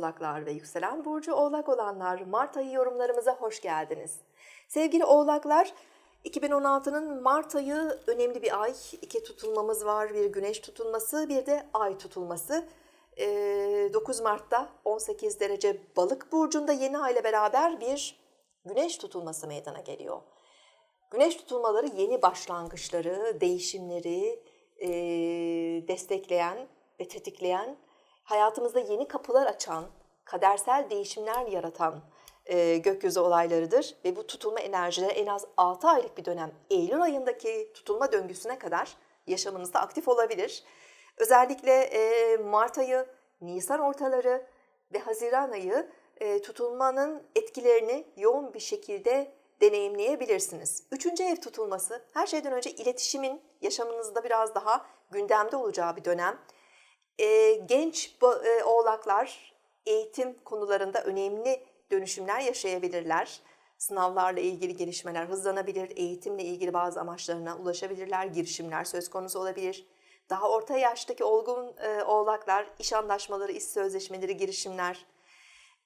Oğlaklar ve yükselen burcu Oğlak olanlar Mart ayı yorumlarımıza hoş geldiniz. Sevgili Oğlaklar, 2016'nın Mart ayı önemli bir ay. İki tutulmamız var. Bir güneş tutulması, bir de ay tutulması. Ee, 9 Mart'ta 18 derece balık burcunda yeni ay beraber bir güneş tutulması meydana geliyor. Güneş tutulmaları yeni başlangıçları, değişimleri e, destekleyen ve tetikleyen, hayatımızda yeni kapılar açan, kadersel değişimler yaratan e, gökyüzü olaylarıdır. Ve bu tutulma enerjileri en az 6 aylık bir dönem, Eylül ayındaki tutulma döngüsüne kadar yaşamınızda aktif olabilir. Özellikle e, Mart ayı, Nisan ortaları ve Haziran ayı e, tutulmanın etkilerini yoğun bir şekilde deneyimleyebilirsiniz. Üçüncü ev tutulması her şeyden önce iletişimin yaşamınızda biraz daha gündemde olacağı bir dönem. E, genç e, oğlaklar eğitim konularında önemli dönüşümler yaşayabilirler. Sınavlarla ilgili gelişmeler hızlanabilir, eğitimle ilgili bazı amaçlarına ulaşabilirler, girişimler söz konusu olabilir. Daha orta yaştaki olgun e, oğlaklar iş anlaşmaları, iş sözleşmeleri, girişimler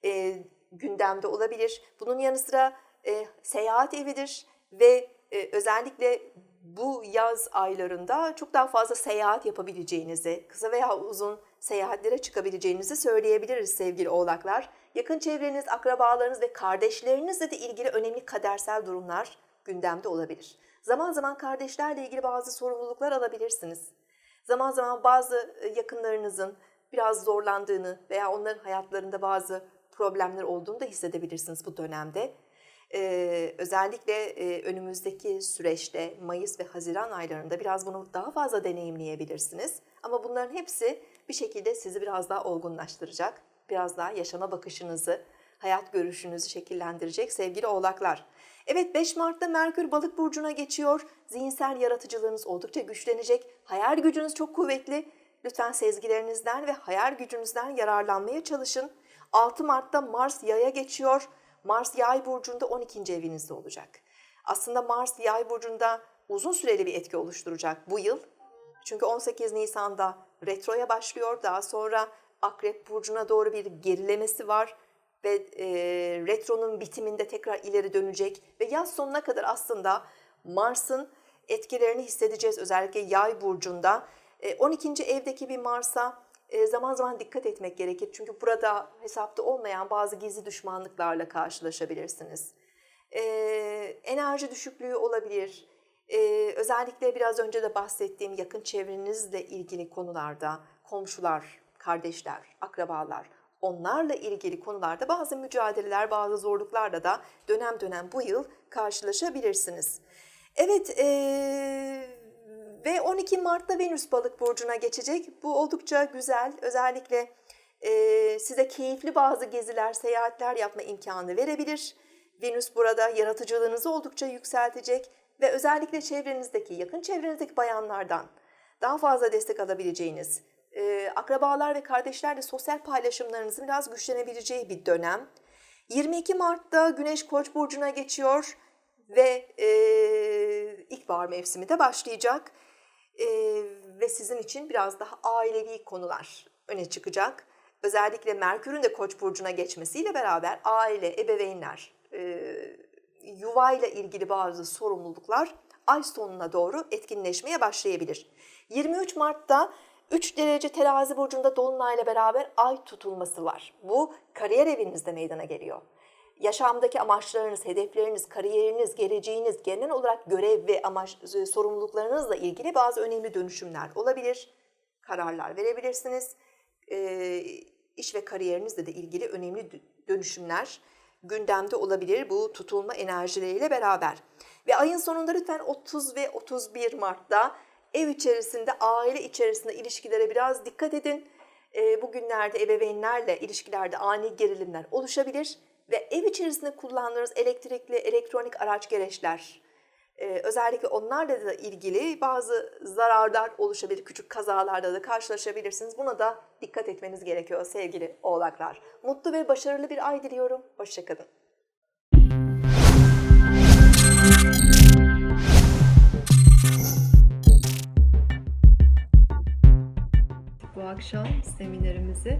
e, gündemde olabilir. Bunun yanı sıra e, seyahat evidir ve e, özellikle bu yaz aylarında çok daha fazla seyahat yapabileceğinizi, kısa veya uzun seyahatlere çıkabileceğinizi söyleyebiliriz sevgili oğlaklar. Yakın çevreniz, akrabalarınız ve kardeşlerinizle de ilgili önemli kadersel durumlar gündemde olabilir. Zaman zaman kardeşlerle ilgili bazı sorumluluklar alabilirsiniz. Zaman zaman bazı e, yakınlarınızın biraz zorlandığını veya onların hayatlarında bazı problemler olduğunu da hissedebilirsiniz bu dönemde. Ee, özellikle e, önümüzdeki süreçte Mayıs ve Haziran aylarında biraz bunu daha fazla deneyimleyebilirsiniz. Ama bunların hepsi bir şekilde sizi biraz daha olgunlaştıracak, biraz daha yaşama bakışınızı, hayat görüşünüzü şekillendirecek sevgili oğlaklar. Evet 5 Mart'ta Merkür Balık burcuna geçiyor. Zihinsel yaratıcılığınız oldukça güçlenecek. Hayal gücünüz çok kuvvetli. Lütfen sezgilerinizden ve hayal gücünüzden yararlanmaya çalışın. 6 Mart'ta Mars Yay'a geçiyor. Mars Yay burcunda 12. evinizde olacak. Aslında Mars Yay burcunda uzun süreli bir etki oluşturacak bu yıl. Çünkü 18 Nisan'da retroya başlıyor. Daha sonra Akrep burcuna doğru bir gerilemesi var ve e, retronun bitiminde tekrar ileri dönecek ve yaz sonuna kadar aslında Mars'ın etkilerini hissedeceğiz özellikle Yay burcunda. E, 12. evdeki bir Mars'a zaman zaman dikkat etmek gerekir. Çünkü burada hesapta olmayan bazı gizli düşmanlıklarla karşılaşabilirsiniz. E, enerji düşüklüğü olabilir. E, özellikle biraz önce de bahsettiğim yakın çevrenizle ilgili konularda komşular, kardeşler, akrabalar onlarla ilgili konularda bazı mücadeleler, bazı zorluklarla da dönem dönem bu yıl karşılaşabilirsiniz. Evet, ee, ve 12 Mart'ta Venüs balık burcuna geçecek. Bu oldukça güzel. Özellikle e, size keyifli bazı geziler, seyahatler yapma imkanı verebilir. Venüs burada yaratıcılığınızı oldukça yükseltecek ve özellikle çevrenizdeki, yakın çevrenizdeki bayanlardan daha fazla destek alabileceğiniz, e, akrabalar ve kardeşlerle sosyal paylaşımlarınızın biraz güçlenebileceği bir dönem. 22 Mart'ta Güneş Koç burcuna geçiyor ve e, ilkbahar mevsimi de başlayacak e, ve sizin için biraz daha ailevi konular öne çıkacak. Özellikle Merkür'ün de Koç burcuna geçmesiyle beraber aile, ebeveynler, e, yuvayla ilgili bazı sorumluluklar ay sonuna doğru etkinleşmeye başlayabilir. 23 Mart'ta 3 derece terazi burcunda dolunayla beraber ay tutulması var. Bu kariyer evinizde meydana geliyor. Yaşamdaki amaçlarınız, hedefleriniz, kariyeriniz, geleceğiniz, genel olarak görev ve amaç sorumluluklarınızla ilgili bazı önemli dönüşümler olabilir. Kararlar verebilirsiniz. E, iş ve kariyerinizle de ilgili önemli dönüşümler gündemde olabilir bu tutulma enerjileriyle beraber. Ve ayın sonunda lütfen 30 ve 31 Mart'ta ev içerisinde, aile içerisinde ilişkilere biraz dikkat edin. E, bugünlerde ebeveynlerle ilişkilerde ani gerilimler oluşabilir ve ev içerisinde kullandığınız elektrikli, elektronik araç gereçler, e, özellikle onlarla da ilgili bazı zararlar oluşabilir, küçük kazalarla da karşılaşabilirsiniz. Buna da dikkat etmeniz gerekiyor sevgili oğlaklar. Mutlu ve başarılı bir ay diliyorum. Hoşçakalın. Bu akşam seminerimizi